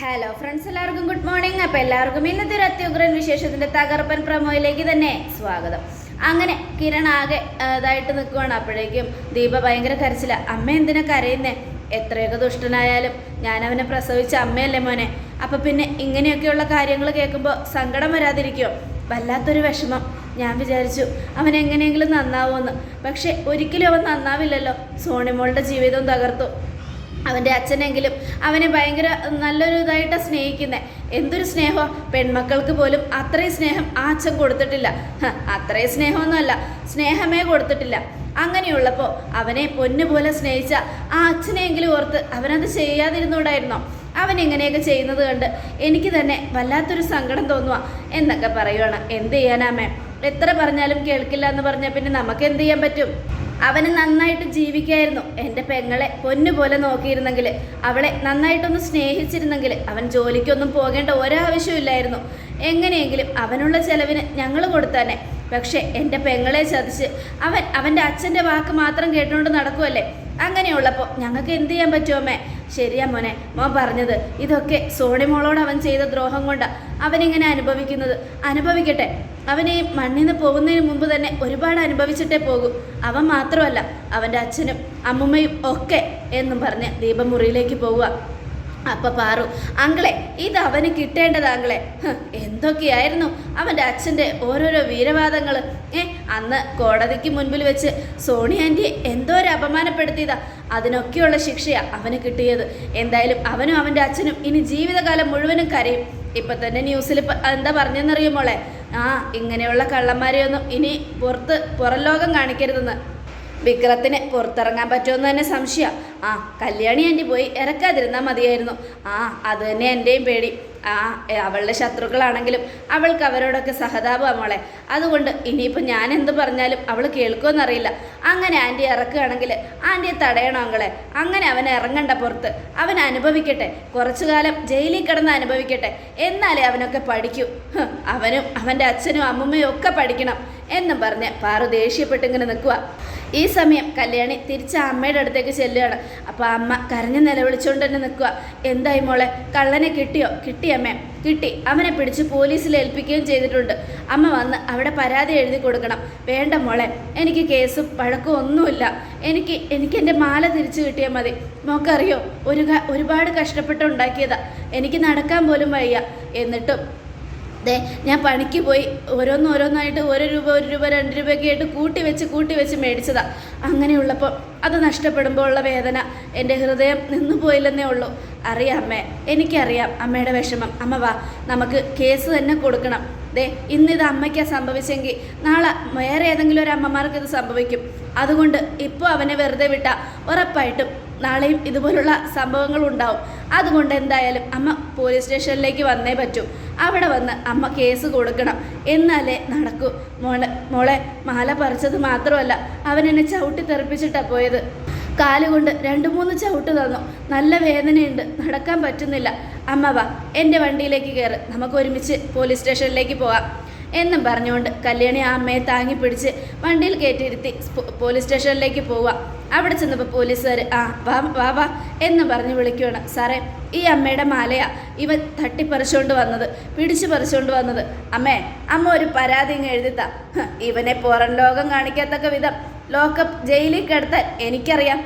Hello friends എല്ലാവർക്കും good morning അപ്പോൾ എല്ലാവർക്കും ഇന്നത്തെ ഒരു അത്യുഗ്രൻ വിശേഷത്തിന്റെ തകർപ്പൻ പ്രമോയിലേക്ക് തന്നെ സ്വാഗതം. അങ്ങനെ കിരൺ ആകെ ഇതായിട്ട് നിൽക്കുവാണ് അപ്പോഴേക്കും ദീപ ഭയങ്കര കരച്ചില്ല അമ്മ എന്തിനാ കരയുന്നേ? എത്രയൊക്കെ ദുഷ്ടനായാലും ഞാനവനെ പ്രസവിച്ച അമ്മയല്ലേ മോനെ? അപ്പോൾ പിന്നെ ഇങ്ങനെയൊക്കെയുള്ള കാര്യങ്ങൾ കേൾക്കുമ്പോൾ സങ്കടം വരാതിരിക്കുമോ വല്ലാത്തൊരു വിഷമം. ഞാൻ വിചാരിച്ചു അവൻ എങ്ങനെയെങ്കിലും നന്നാവുമെന്ന് പക്ഷേ ഒരിക്കലും അവൻ നന്നാവില്ലല്ലോ. സോണിമോളുടെ ജീവിതം തകർത്തു. അവന്റെ അച്ഛനെങ്കിലും അവനെ ഭയങ്കര നല്ലൊരു ഇതായിട്ടാണ് സ്നേഹിക്കുന്നത് എന്തൊരു സ്നേഹം? പെൺമക്കൾക്ക് പോലും അത്രയും സ്നേഹം ആ അച്ഛൻ കൊടുത്തിട്ടില്ല. അത്രയും സ്നേഹമൊന്നുമല്ല. സ്നേഹമേ കൊടുത്തിട്ടില്ല. അങ്ങനെയുള്ളപ്പോൾ അവനെ പൊന്നുപോലെ സ്നേഹിച്ച ആ അച്ഛനെങ്കിലും ഓർത്ത് അവനത് ചെയ്യാതിരുന്നൂടായിരുന്നോ? അവൻ ഇങ്ങനെയൊക്കെ ചെയ്യുന്നത് കണ്ട് എനിക്ക് തന്നെ വല്ലാത്തൊരു സങ്കടം തോന്നുക എന്നൊക്കെ പറയുവാണ്. എന്ത് ചെയ്യാനാമേ എത്ര പറഞ്ഞാലും കേൾക്കില്ല എന്ന് പറഞ്ഞാൽ പിന്നെ നമുക്ക് എന്ത് ചെയ്യാൻ പറ്റും? അവന് നന്നായിട്ട് ജീവിക്കായിരുന്നു. എന്റെ പെങ്ങളെ പൊന്നുപോലെ നോക്കിയിരുന്നെങ്കിൽ അവളെ നന്നായിട്ടൊന്ന് സ്നേഹിച്ചിരുന്നെങ്കിൽ അവൻ ജോലിക്കൊന്നും പോകേണ്ട ഒരാവശ്യമില്ലായിരുന്നു എങ്ങനെയെങ്കിലും അവനുള്ള ചെലവിന് ഞങ്ങൾ കൊടുത്താനെ പക്ഷേ എന്റെ പെങ്ങളെ ചതിച്ച് അവൻ അവന്റെ അച്ഛന്റെ വാക്ക് മാത്രം കേട്ടുകൊണ്ട് നടക്കുമല്ലേ അങ്ങനെയുള്ളപ്പോൾ ഞങ്ങൾക്ക് എന്ത് ചെയ്യാൻ പറ്റുമമ്മേ ശരിയാ മോനെ മോൻ പറഞ്ഞത്. ഇതൊക്കെ സോണി മോളോട് അവൻ ചെയ്ത ദ്രോഹം കൊണ്ടാ അവനിങ്ങനെ അനുഭവിക്കുന്നത്. അനുഭവിക്കട്ടെ. അവൻ ഈ മണ്ണിൽ നിന്ന് പോകുന്നതിന് മുമ്പ് തന്നെ ഒരുപാട് അനുഭവിച്ചിട്ടേ പോകും. അവൻ മാത്രമല്ല അവന്റെ അച്ഛനും അമ്മുമ്മയും ഒക്കെ എന്നും പറഞ്ഞ് ദീപമുറിയിലേക്ക് പോവുക. അപ്പൊ പാറു അങ്കളെ ഇത് അവന് കിട്ടേണ്ടത് അങ്കളെ. എന്തൊക്കെയായിരുന്നു അവന്റെ അച്ഛന്റെ ഓരോരോ വീരവാദങ്ങൾ? ഏ അന്ന് കോടതിക്ക് മുൻപിൽ വെച്ച് സോണി ആന്റിയെ എന്തോ ഒരു അപമാനപ്പെടുത്തിയതാ. അതിനൊക്കെയുള്ള ശിക്ഷയാ അവന് കിട്ടിയത്. എന്തായാലും അവനും അവന്റെ അച്ഛനും ഇനി ജീവിതകാലം മുഴുവനും കരയും. ഇപ്പൊ തന്നെ ന്യൂസിൽ എന്താ പറഞ്ഞെന്നറിയുമോളെ? ആ ഇങ്ങനെയുള്ള കള്ളന്മാരെയൊന്നും ഇനി പുറത്ത് പുറം ലോകം കാണിക്കരുതെന്ന്. വിക്രത്തിന് പുറത്തിറങ്ങാൻ പറ്റുമെന്ന് തന്നെ സംശയം. ആ കല്യാണി ആന്റി പോയി ഇറക്കാതിരുന്നാൽ മതിയായിരുന്നു. ആ അത് തന്നെ എന്റെയും പേടി. ആ അവളുടെ ശത്രുക്കളാണെങ്കിലും അവൾക്ക് അവരോടൊക്കെ സഹതാപമാണ് മോളെ. അതുകൊണ്ട് ഇനിയിപ്പോൾ ഞാൻ എന്ത് പറഞ്ഞാലും അവൾ കേൾക്കുമെന്നറിയില്ല അങ്ങനെ ആന്റി ഇറക്കുകയാണെങ്കിൽ ആന്റിയെ തടയണോ അങ്ങളെ അങ്ങനെ അവൻ ഇറങ്ങണ്ട പുറത്ത്. അവൻ അനുഭവിക്കട്ടെ. കുറച്ചു കാലം ജയിലിൽ കിടന്ന് അനുഭവിക്കട്ടെ. എന്നാലേ അവനൊക്കെ പഠിക്കൂ. അവനും അവന്റെ അച്ഛനും അമ്മമ്മയും ഒക്കെ പഠിക്കണം. എന്നും പറഞ്ഞ് പാറു ദേഷ്യപ്പെട്ട് ഇങ്ങനെ നിൽക്കുക ഈ സമയം കല്യാണി തിരിച്ച് അമ്മയുടെ അടുത്തേക്ക് ചെല്ലുകയാണ്. അപ്പോൾ അമ്മ കരഞ്ഞ് നിലവിളിച്ചുകൊണ്ട് തന്നെ നിൽക്കുക എന്തായി മോളെ കള്ളനെ കിട്ടിയോ? കിട്ടി അമ്മേ. കിട്ടി. അവനെ പിടിച്ച് പോലീസിൽ ഏൽപ്പിക്കുകയും ചെയ്തിട്ടുണ്ട്. അമ്മ വന്ന് അവിടെ പരാതി എഴുതി കൊടുക്കണം. വേണ്ട മോളെ എനിക്ക് കേസും വഴക്കും ഒന്നുമില്ല. എനിക്ക് എനിക്ക് എന്റെ മാല തിരിച്ചു കിട്ടിയാൽ മതി. മോക്കറിയോ? ഒരു ഒരുപാട് കഷ്ടപ്പെട്ട് ഉണ്ടാക്കിയതാ. എനിക്ക് നടക്കാൻ പോലും വയ്യ. എന്നിട്ടും ദേ ഞാൻ പണിക്ക് പോയി ഓരോന്നോരോന്നായിട്ട് ഓരോ രൂപ ഒരു രൂപ രണ്ട് രൂപയൊക്കെ ആയിട്ട് കൂട്ടി വെച്ച് കൂട്ടി വെച്ച് മേടിച്ചതാ. അങ്ങനെയുള്ളപ്പോൾ അത് നഷ്ടപ്പെടുമ്പോൾ ഉള്ള വേദന എന്റെ ഹൃദയം നിന്നു പോയില്ലെന്നേ ഉള്ളൂ. അറിയാം അമ്മേ എനിക്കറിയാം അമ്മയുടെ വിഷമം. അമ്മ വാ നമുക്ക് കേസ് തന്നെ കൊടുക്കണം. ദേ ഇന്നിത് അമ്മയ്ക്കാ സംഭവിച്ചെങ്കിൽ നാളെ വേറെ ഏതെങ്കിലും ഒരു അമ്മമാർക്ക് ഇത് സംഭവിക്കും. അതുകൊണ്ട് ഇപ്പോൾ അവനെ വെറുതെ വിട്ടാൽ ഉറപ്പായിട്ടും നാളെയും ഇതുപോലുള്ള സംഭവങ്ങൾ ഉണ്ടാവും അതുകൊണ്ട് എന്തായാലും അമ്മ പോലീസ് സ്റ്റേഷനിലേക്ക് വന്നേ പറ്റൂ. അവിടെ വന്ന് അമ്മ കേസ് കൊടുക്കണം. എന്നാലേ നടക്കൂ. മോളെ മോളെ മാല പറിച്ചത് മാത്രമല്ല അവൻ എന്നെ ചവിട്ടി തെറിപ്പിച്ചിട്ടാണ് പോയത്. കാലുകൊണ്ട് രണ്ട് മൂന്ന് ചവിട്ട് തന്നു. നല്ല വേദനയുണ്ട്. നടക്കാൻ പറ്റുന്നില്ല. അമ്മ വാ എന്റെ വണ്ടിയിലേക്ക് കയറ് നമുക്ക് ഒരുമിച്ച് പോലീസ് സ്റ്റേഷനിലേക്ക് പോവാം. എന്നും പറഞ്ഞുകൊണ്ട് കല്യാണി ആ അമ്മയെ താങ്ങി പിടിച്ച് വണ്ടിയിൽ കയറ്റിയിരുത്തി പോലീസ് സ്റ്റേഷനിലേക്ക് പോവുക. അവിടെ ചെന്നപ്പോൾ പോലീസുകാർ ആ വാ വാ വാ എന്ന് പറഞ്ഞ് വിളിക്കുകയാണ്. സാറേ ഈ അമ്മയുടെ മാലയാ ഇവൻ തട്ടിപ്പറിച്ചുകൊണ്ട് വന്നത് പിടിച്ചു പറിച്ചുകൊണ്ട് വന്നത്. അമ്മേ അമ്മ ഒരു പരാതി ഇങ്ങ് എഴുതിത്താ ഇവനെ പുറം ലോകം കാണിക്കത്തക്ക വിധം ലോക്കപ്പ് ജയിലിൽ കിടത്താൻ എനിക്കറിയാം.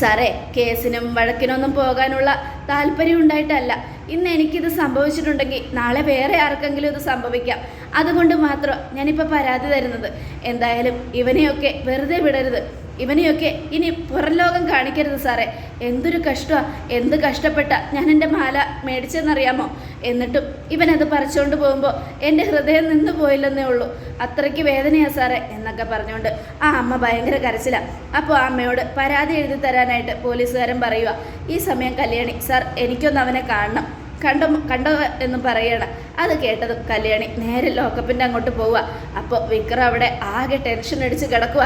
സാറേ കേസിനും വഴക്കിനൊന്നും പോകാനുള്ള താല്പര്യം ഉണ്ടായിട്ടല്ല. ഇന്ന് എനിക്കിത് സംഭവിച്ചിട്ടുണ്ടെങ്കിൽ നാളെ വേറെ ആർക്കെങ്കിലും ഇത് സംഭവിക്കാം. അതുകൊണ്ട് മാത്രം ഞാനിപ്പോൾ പരാതി തരുന്നത്. എന്തായാലും ഇവനെയൊക്കെ വെറുതെ വിടരുത്. ഇവനെയൊക്കെ ഇനി പുറം ലോകം കാണിക്കരുത് സാറേ. എന്തൊരു കഷ്ടമാണ് എന്ത് കഷ്ടപ്പെട്ട ഞാൻ എന്റെ മാല മേടിച്ചെന്നറിയാമോ? എന്നിട്ടും ഇവനത് പറിച്ചുകൊണ്ട് പോകുമ്പോൾ എന്റെ ഹൃദയം നിന്ന് പോയില്ലെന്നേ ഉള്ളൂ. അത്രയ്ക്ക് വേദനയാണ് സാറേ എന്നൊക്കെ പറഞ്ഞുകൊണ്ട് ആ അമ്മ ഭയങ്കര കരച്ചിലാണ് അപ്പോൾ അമ്മയോട് പരാതി എഴുതി തരാനായിട്ട് പോലീസുകാരൻ പറയുക ഈ സമയം കല്യാണി സാർ എനിക്കൊന്ന് അവനെ കാണണം. കണ്ടോ കണ്ടോ എന്ന് പറയണം. അത് കേട്ടതും കല്യാണി നേരെ ലോക്കപ്പിന്റെ അങ്ങോട്ട് പോവുക അപ്പോൾ വിക്രം അവിടെ ആകെ ടെൻഷൻ അടിച്ച് കിടക്കുക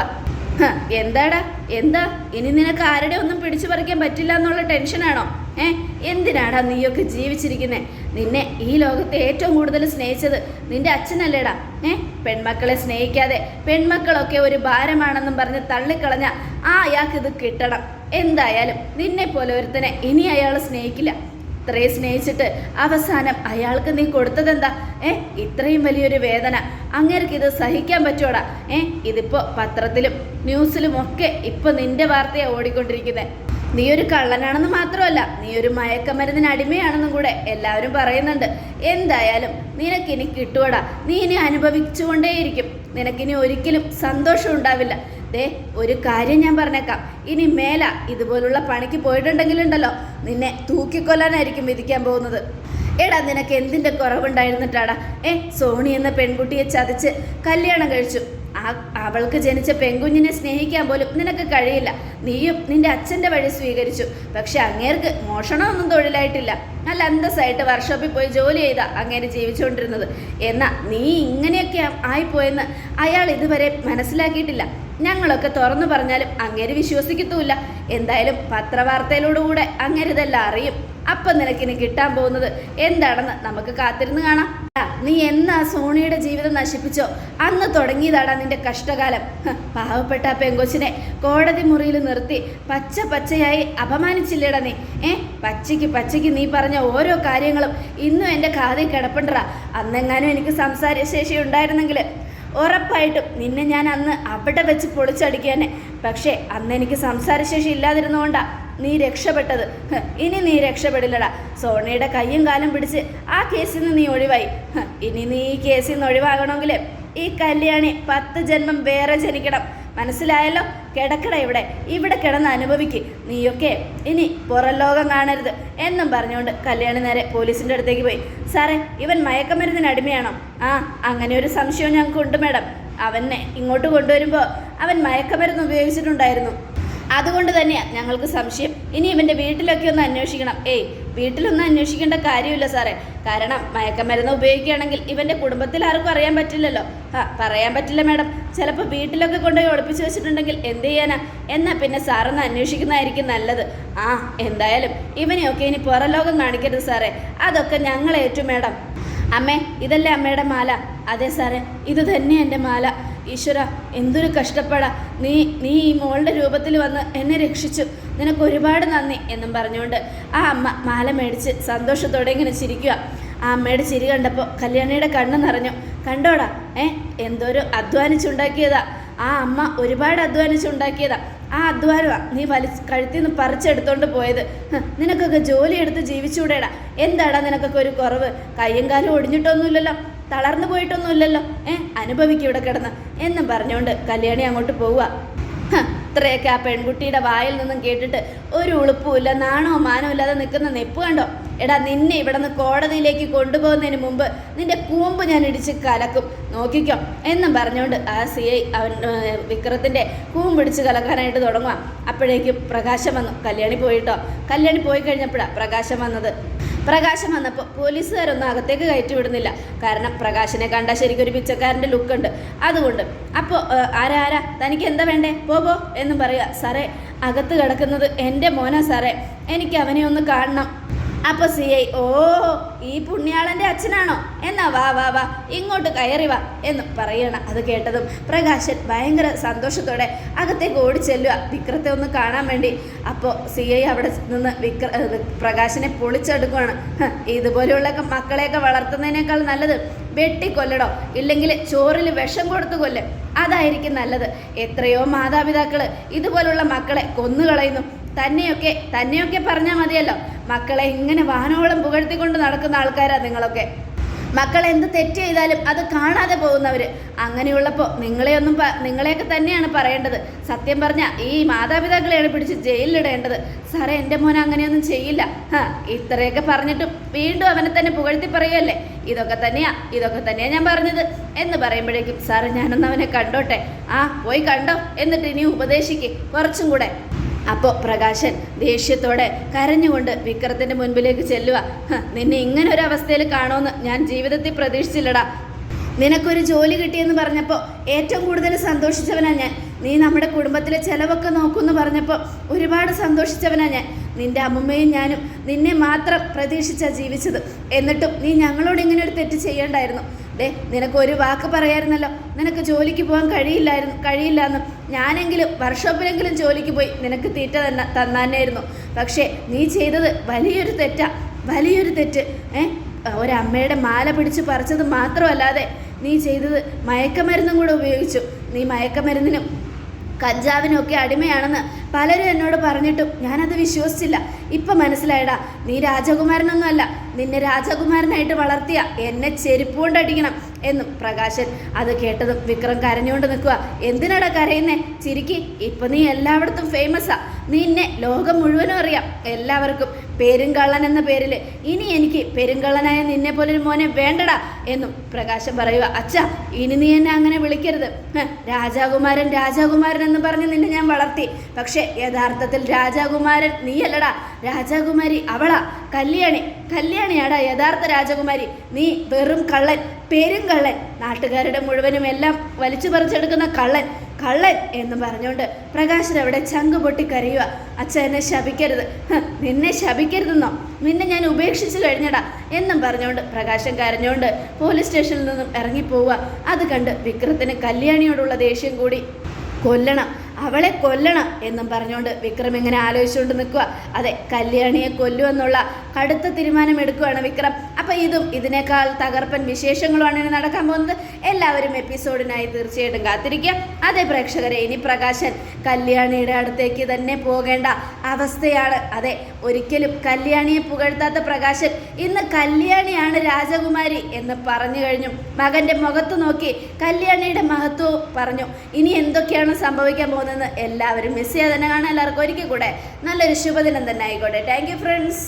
എന്താടാ? എന്താ? ഇനി നിനക്ക് ആരുടെ ഒന്നും പിടിച്ചു പറിക്കാൻ പറ്റില്ല എന്നുള്ള ടെൻഷനാണോ ഏ എന്തിനാടാ നീയൊക്കെ ജീവിച്ചിരിക്കുന്നേ? നിന്നെ ഈ ലോകത്തെ ഏറ്റവും കൂടുതൽ സ്നേഹിച്ചത് നിന്റെ അച്ഛനല്ലേടാ? ഏ പെൺമക്കളെ സ്നേഹിക്കാതെ പെൺമക്കളൊക്കെ ഒരു ഭാരമാണെന്നും പറഞ്ഞ് തള്ളിക്കളഞ്ഞ ആ അയാൾക്ക് ഇത് കിട്ടണം. എന്തായാലും നിന്നെ പോലെ ഒരുത്തനെ ഇനി അയാൾ സ്നേഹിക്കില്ല. ഇത്രയും സ്നേഹിച്ചിട്ട് അവസാനം അയാൾക്ക് നീ കൊടുത്തതെന്താ? ഏ ഇത്രയും വലിയൊരു വേദന. അങ്ങേർക്ക് ഇത് സഹിക്കാൻ പറ്റുമോടാ ഏ ഇതിപ്പോ പത്രത്തിലും ന്യൂസിലും ഒക്കെ ഇപ്പൊ നിന്റെ വാർത്തയാണ് ഓടിക്കൊണ്ടിരിക്കുന്നത് നീ ഒരു കള്ളനാണെന്ന് മാത്രമല്ല നീ ഒരു മയക്കമരുന്നിന് അടിമയാണെന്നും കൂടെ എല്ലാവരും പറയുന്നുണ്ട്. എന്തായാലും നിനക്കിനി കിട്ടുവടാ? നീ ഇനി അനുഭവിച്ചുകൊണ്ടേയിരിക്കും. നിനക്കിനി ഒരിക്കലും സന്തോഷം ഉണ്ടാവില്ല. ദേ ഒരു കാര്യം ഞാൻ പറഞ്ഞേക്കാം. ഇനി മേല ഇതുപോലുള്ള പണിക്ക് പോയിട്ടുണ്ടെങ്കിലുണ്ടല്ലോ നിന്നെ തൂക്കിക്കൊല്ലാനായിരിക്കും വിധിക്കാൻ പോകുന്നത്. എടാ നിനക്ക് എന്തിന്റെ കുറവുണ്ടായിരുന്നിട്ടാടാ? ഏ സോണി എന്ന പെൺകുട്ടിയെ ചതച്ച് കല്യാണം കഴിച്ചു. ആ അവൾക്ക് ജനിച്ച പെൺകുഞ്ഞിനെ സ്നേഹിക്കാൻ പോലും നിനക്ക് കഴിയില്ല. നീയും നിന്റെ അച്ഛന്റെ വഴി സ്വീകരിച്ചു. പക്ഷെ അങ്ങേർക്ക് മോഷണമൊന്നും തൊഴിലായിട്ടില്ല. നല്ല അന്തസ്സായിട്ട് വർക്ക്ഷോപ്പിൽ പോയി ജോലി ചെയ്താ അങ്ങേര് ജീവിച്ചുകൊണ്ടിരുന്നത്. എന്നാ നീ ഇങ്ങനെയൊക്കെ ആയിപ്പോയെന്ന് അയാൾ ഇതുവരെ മനസ്സിലാക്കിയിട്ടില്ല. ഞങ്ങളൊക്കെ തുറന്നു പറഞ്ഞാലും അങ്ങേര് വിശ്വസിക്കത്തുമില്ല. എന്തായാലും പത്രവാർത്തയിലൂടെ അങ്ങേര് ഇതെല്ലാം അറിയും. അപ്പം നിനക്കിനി കിട്ടാൻ പോകുന്നത് എന്താണെന്ന് നമുക്ക് കാത്തിരുന്ന് കാണാം. നീ എന്നാ സോണിയുടെ ജീവിതം നശിപ്പിച്ചോ? അന്ന് തുടങ്ങിയതാടാ നിന്റെ കഷ്ടകാലം. പാവപ്പെട്ട പെങ്കൊച്ചിനെ കോടതി മുറിയിൽ നിർത്തി പച്ച പച്ചയായി അപമാനിച്ചില്ലേടാ നീ. ഏ പച്ചയ്ക്ക് പച്ചയ്ക്ക് നീ പറഞ്ഞ ഓരോ കാര്യങ്ങളും ഇന്നും എന്റെ കാതിൽ കിടപ്പുണ്ടറാ അന്നെങ്ങാനും എനിക്ക് സംസാരശേഷി ഉണ്ടായിരുന്നെങ്കിൽ ഉറപ്പായിട്ടും നിന്നെ ഞാൻ അന്ന് അവിടെ വെച്ച് പൊളിച്ചടിക്കാനെ. പക്ഷേ അന്ന് എനിക്ക് സംസാരശേഷി ഇല്ലാതിരുന്നുകൊണ്ടാ നീ രക്ഷപ്പെട്ടത്. ഇനി നീ രക്ഷപ്പെടില്ലടാ. സോണിയുടെ കയ്യും കാലും പിടിച്ച് ആ കേസിൽ നിന്ന് നീ ഒഴിവായി. ഇനി നീ ഈ കേസിൽ നിന്ന് ഒഴിവാകണമെങ്കിൽ ഈ കല്യാണി പത്ത് ജന്മം വേറെ ജനിക്കണം. മനസ്സിലായല്ലോ? കിടക്കട ഇവിടെ. ഇവിടെ കിടന്ന് അനുഭവിക്ക്. നീയൊക്കെ ഇനി പുറം ലോകം കാണരുത് എന്നും പറഞ്ഞുകൊണ്ട് കല്യാണി നേരെ പോലീസിന്റെ അടുത്തേക്ക് പോയി. സാറേ ഇവൻ മയക്കമരുന്നിന് അടിമയാണോ? ആ അങ്ങനെ ഒരു സംശയം ഞങ്ങൾക്കുണ്ട് മാഡം. അവനെ ഇങ്ങോട്ട് കൊണ്ടുവരുമ്പോൾ അവൻ മയക്കമരുന്ന് ഉപയോഗിച്ചിട്ടുണ്ടായിരുന്നു. അതുകൊണ്ട് തന്നെയാണ് ഞങ്ങൾക്ക് സംശയം. ഇനി ഇവന്റെ വീട്ടിലൊക്കെ ഒന്ന് അന്വേഷിക്കണം. ഏയ് വീട്ടിലൊന്നും അന്വേഷിക്കേണ്ട കാര്യമില്ല സാറേ. കാരണം മയക്കമരുന്ന് ഉപയോഗിക്കുകയാണെങ്കിൽ ഇവന്റെ കുടുംബത്തിൽ ആർക്കും അറിയാൻ പറ്റില്ലല്ലോ. ആ പറയാൻ പറ്റില്ല മാഡം. ചിലപ്പോൾ വീട്ടിലൊക്കെ കൊണ്ടുപോയി ഒളിപ്പിച്ച് വെച്ചിട്ടുണ്ടെങ്കിൽ എന്ത് ചെയ്യാനാ? എന്നാൽ പിന്നെ സാറൊന്ന് അന്വേഷിക്കുന്നതായിരിക്കും നല്ലത്. ആ എന്തായാലും ഇവനെയൊക്കെ ഇനി പുറം ലോകം കാണിക്കരുത് സാറേ. അതൊക്കെ ഞങ്ങളേറ്റു മാഡം. അമ്മേ ഇതല്ലേ അമ്മയുടെ മാല? അതെ സാറേ ഇത് തന്നെ എന്റെ മാല. ഈശ്വര എന്തൊരു കഷ്ടപ്പാടാ. നീ നീ ഈ മോളുടെ രൂപത്തിൽ വന്ന് എന്നെ രക്ഷിച്ചു. നിനക്ക് ഒരുപാട് നന്ദി എന്നും പറഞ്ഞുകൊണ്ട് ആ അമ്മ മാല മേടിച്ച് സന്തോഷത്തോടെ ഇങ്ങനെ ചിരിക്കുക. ആ അമ്മയുടെ ചിരി കണ്ടപ്പോൾ കല്യാണിയുടെ കണ്ണ് നിറഞ്ഞു. കണ്ടോടാ ഏ എന്തോരു അധ്വാനിച്ചുണ്ടാക്കിയതാ. ആ അമ്മ ഒരുപാട് അധ്വാനിച്ചുണ്ടാക്കിയതാ. ആ അധ്വാനമാണ് നീ വലി കഴുത്തിൽ നിന്ന് പറിച്ചെടുത്തോണ്ട് പോയത്. നിനക്കൊക്കെ ജോലി എടുത്ത് ജീവിച്ചൂടേടാ. എന്താടാ നിനക്കൊക്കെ ഒരു കുറവ്? കയ്യും കാലും ഒടിഞ്ഞിട്ടൊന്നുമില്ലല്ലോ. തളർന്നു പോയിട്ടൊന്നുമില്ലല്ലോ. ഏ അനുഭവിക്കും ഇവിടെ കിടന്ന്. എന്നും പറഞ്ഞുകൊണ്ട് കല്യാണി അങ്ങോട്ട് പോവുക. ഇത്രയൊക്കെ ആ പെൺകുട്ടിയുടെ വായിൽ നിന്നും കേട്ടിട്ട് ഒരു ഉളുപ്പുമില്ല നാണോ മാനോ ഇല്ലാതെ നിൽക്കുന്ന നെപ്പ് കണ്ടോ? എടാ നിന്നെ ഇവിടെ നിന്ന് കോടതിയിലേക്ക് കൊണ്ടുപോകുന്നതിന് മുമ്പ് നിന്റെ കൂമ്പ് ഞാൻ ഇടിച്ച് കലക്കും. നോക്കിക്കോ. എന്നും പറഞ്ഞുകൊണ്ട് ആ സി ഐ അവൻ വിക്രത്തിന്റെ കൂമ്പിടിച്ച് കലക്കാനായിട്ട് തുടങ്ങുക. അപ്പോഴേക്കും പ്രകാശം വന്നു. കല്യാണി പോയിട്ടോ? കല്യാണി പോയി കഴിഞ്ഞപ്പോഴാണ് പ്രകാശം വന്നത്. പ്രകാശം വന്നപ്പോൾ പോലീസുകാരൊന്നും അകത്തേക്ക് കയറ്റി വിടുന്നില്ല കാരണം പ്രകാശിനെ കണ്ടാൽ ശരിക്കും ഒരു പിച്ചക്കാരന്റെ ലുക്കുണ്ട്. അതുകൊണ്ട് അപ്പോൾ ആരാ ആരാ? തനിക്ക് എന്താ വേണ്ടേ? പോ പോ എന്നും പറയുക സാറേ അകത്ത് കിടക്കുന്നത് എന്റെ മോനാ സാറേ. എനിക്ക് അവനെ ഒന്ന് കാണണം. അപ്പോൾ സി ഐ ഓ ഈ പുണ്യാളന്റെ അച്ഛനാണോ? എന്നാ വാ വാ വാ ഇങ്ങോട്ട് കയറി വാ എന്ന് പറയണം അത് കേട്ടതും. പ്രകാശൻ ഭയങ്കര സന്തോഷത്തോടെ അകത്തേക്ക് ഓടിച്ചെല്ലുക. വിക്രത്തെ ഒന്ന് കാണാൻ വേണ്ടി. അപ്പോൾ സി ഐ അവിടെ നിന്ന് വിക്ര പ്രകാശനെ പൊളിച്ചെടുക്കുകയാണ് ഹ്, ഇതുപോലെയുള്ള മക്കളെയൊക്കെ വളർത്തുന്നതിനേക്കാൾ നല്ലത് വെട്ടിക്കൊല്ലടോ ഇല്ലെങ്കിൽ ചോറിൽ വിഷം കൊടുത്തു കൊല്ല്. അതായിരിക്കും നല്ലത്. എത്രയോ മാതാപിതാക്കൾ ഇതുപോലുള്ള മക്കളെ കൊന്നുകളയുന്നു. തന്നെയൊക്കെ തന്നെയൊക്കെ പറഞ്ഞാൽ മതിയല്ലോ. മക്കളെ ഇങ്ങനെ വാനോളം പുകഴ്ത്തിക്കൊണ്ട് നടക്കുന്ന ആൾക്കാരാണ് നിങ്ങളൊക്കെ. മക്കൾ എന്ത് തെറ്റ് ചെയ്താലും അത് കാണാതെ പോകുന്നവർ അങ്ങനെയുള്ളപ്പോൾ നിങ്ങളെയൊന്നും നിങ്ങളെയൊക്കെ തന്നെയാണ് പറയേണ്ടത്. സത്യം പറഞ്ഞാൽ ഈ മാതാപിതാക്കളെയാണ് പിടിച്ച് ജയിലിലിടേണ്ടത്. സാറേ എന്റെ മോൻ അങ്ങനെയൊന്നും ചെയ്യില്ല. ഹാ ഇത്രയൊക്കെ പറഞ്ഞിട്ടും വീണ്ടും അവനെ തന്നെ പുകഴ്ത്തി പറയുമല്ലേ ഇതൊക്കെ തന്നെയാ ഇതൊക്കെ തന്നെയാ ഞാൻ പറഞ്ഞത്. എന്ന് പറയുമ്പോഴേക്കും സാറേ ഞാനൊന്ന് അവനെ കണ്ടോട്ടെ? ആ പോയി കണ്ടോ? എന്നിട്ട് ഇനി ഉപദേശിക്ക് കുറച്ചും കൂടെ. അപ്പോൾ പ്രകാശൻ ദേഷ്യത്തോടെ കരഞ്ഞുകൊണ്ട് വിക്രത്തിന്റെ മുൻപിലേക്ക് ചെല്ലുക. നിന്നെ ഇങ്ങനെ ഒരു അവസ്ഥയിൽ കാണുമെന്ന് ഞാൻ ജീവിതത്തിൽ പ്രതീക്ഷിച്ചില്ലടാ. നിനക്കൊരു ജോലി കിട്ടിയെന്ന് പറഞ്ഞപ്പോൾ ഏറ്റവും കൂടുതൽ സന്തോഷിച്ചവനാ ഞാൻ. നീ നമ്മുടെ കുടുംബത്തിലെ ചെലവൊക്കെ നോക്കുമെന്ന് പറഞ്ഞപ്പോൾ ഒരുപാട് സന്തോഷിച്ചവനാ ഞാൻ. നിന്റെ അമ്മമ്മയും ഞാനും നിന്നെ മാത്രം പ്രതീക്ഷിച്ചാ ജീവിച്ചത്. എന്നിട്ടും നീ ഞങ്ങളോട് ഇങ്ങനെ ഒരു തെറ്റ് ചെയ്യണ്ടായിരുന്നു. ദേ നിനക്ക് ഒരു വാക്ക് പറയായിരുന്നല്ലോ. നിനക്ക് ജോലിക്ക് പോകാൻ കഴിയില്ലായിരുന്നു കഴിയില്ല എന്ന് ഞാനെങ്കിലും വർക്ക്ഷോപ്പിലെങ്കിലും ജോലിക്ക് പോയി നിനക്ക് തീറ്റ തന്നെ തന്നാനായിരുന്നു. പക്ഷേ നീ ചെയ്തത് വലിയൊരു തെറ്റാ. വലിയൊരു തെറ്റ്. ഏ? ഒരമ്മയുടെ മാല പിടിച്ച് പറിച്ചത് മാത്രമല്ലാതെ നീ ചെയ്തത് മയക്കമരുന്നും കൂടെ ഉപയോഗിച്ചു. നീ മയക്കമരുന്നിനും കഞ്ചാവിനും ഒക്കെ അടിമയാണെന്ന് പലരും എന്നോട് പറഞ്ഞിട്ടും ഞാനത് വിശ്വസിച്ചില്ല. ഇപ്പം മനസ്സിലായടാ നീ രാജകുമാരനൊന്നും അല്ല നിന്നെ രാജകുമാരനായിട്ട് വളർത്തിയ എന്നെ ചെരുപ്പ് കൊണ്ടടിക്കണം എന്നും പ്രകാശൻ അത് കേട്ടതും വിക്രം കരഞ്ഞുകൊണ്ട് നിൽക്കുക. എന്തിനാടാ കരയുന്നേ? ചിരിക്ക്. ഇപ്പം നീ എല്ലായിടത്തും ഫേമസാ നിന്നെ ലോകം മുഴുവനും അറിയാം. എല്ലാവർക്കും. പെരുങ്കള്ളൻ എന്ന പേരിൽ ഇനി എനിക്ക് പെരുങ്കള്ളനായ നിന്നെ പോലൊരു മോനെ വേണ്ടടാ എന്നും പ്രകാശം പറയുക. അച്ഛ ഇനി നീ എന്നെ അങ്ങനെ വിളിക്കരുത്. രാജാകുമാരൻ രാജാകുമാരൻ എന്ന് പറഞ്ഞ് നിന്നെ ഞാൻ വളർത്തി. പക്ഷേ യഥാർത്ഥത്തിൽ രാജാകുമാരൻ നീയല്ലടാ. രാജാകുമാരി അവളാ. കല്യാണി കല്യാണിയാടാ യഥാർത്ഥ രാജകുമാരി. നീ വെറും കള്ളൻ പെരുങ്കള്ളൻ. നാട്ടുകാരുടെ മുഴുവനും എല്ലാം വലിച്ചു പറിച്ചെടുക്കുന്ന കള്ളൻ. കള്ളൻ എന്ന് പറഞ്ഞുകൊണ്ട് പ്രകാശൻ അവിടെ ചങ്ക് പൊട്ടി കരയുക. അച്ഛൻ എന്നെ ശപിക്കരുത്. നിന്നെ ശപിക്കരുതെന്നോ? നിന്നെ ഞാൻ ഉപേക്ഷിച്ചു കഴിഞ്ഞടാ എന്നും പറഞ്ഞുകൊണ്ട് പ്രകാശൻ കരഞ്ഞുകൊണ്ട് പോലീസ് സ്റ്റേഷനിൽ നിന്നും ഇറങ്ങിപ്പോവുക. അത് കണ്ട് വിക്രത്തിന് കല്യാണിയോടുള്ള ദേഷ്യം കൂടി. കൊല്ലണം അവളെ കൊല്ലണം എന്നും പറഞ്ഞുകൊണ്ട് വിക്രം ഇങ്ങനെ ആലോചിച്ചുകൊണ്ട് നിൽക്കുക. അതെ കല്യാണിയെ കൊല്ലുമെന്നുള്ള കടുത്ത തീരുമാനം എടുക്കുകയാണ് വിക്രം. അപ്പോൾ ഇതും ഇതിനേക്കാൾ തകർപ്പൻ വിശേഷങ്ങളുമാണ് ഇനി നടക്കാൻ പോകുന്നത്. എല്ലാവരും എപ്പിസോഡിനായി തീർച്ചയായിട്ടും കാത്തിരിക്കുക. അതെ പ്രേക്ഷകരെ ഇനി പ്രകാശൻ കല്യാണിയുടെ അടുത്തേക്ക് തന്നെ പോകേണ്ട അവസ്ഥയാണ്. അതെ ഒരിക്കലും കല്യാണിയെ പുകഴ്ത്താത്ത പ്രകാശൻ ഇന്ന് കല്യാണിയാണ് രാജകുമാരി എന്ന് പറഞ്ഞു കഴിഞ്ഞു. മകന്റെ മുഖത്ത് നോക്കി കല്യാണിയുടെ മഹത്വവും പറഞ്ഞു. ഇനി എന്തൊക്കെയാണ് സംഭവിക്കാൻ പോകുന്നതെന്ന് എല്ലാവരും മിസ് ചെയ്യാതെ തന്നെ കാണാൻ എല്ലാവർക്കും ഒരിക്കൽ കൂടെ നല്ലൊരു ശുഭദിനം തന്നെ ആയിക്കോട്ടെ. Thank you friends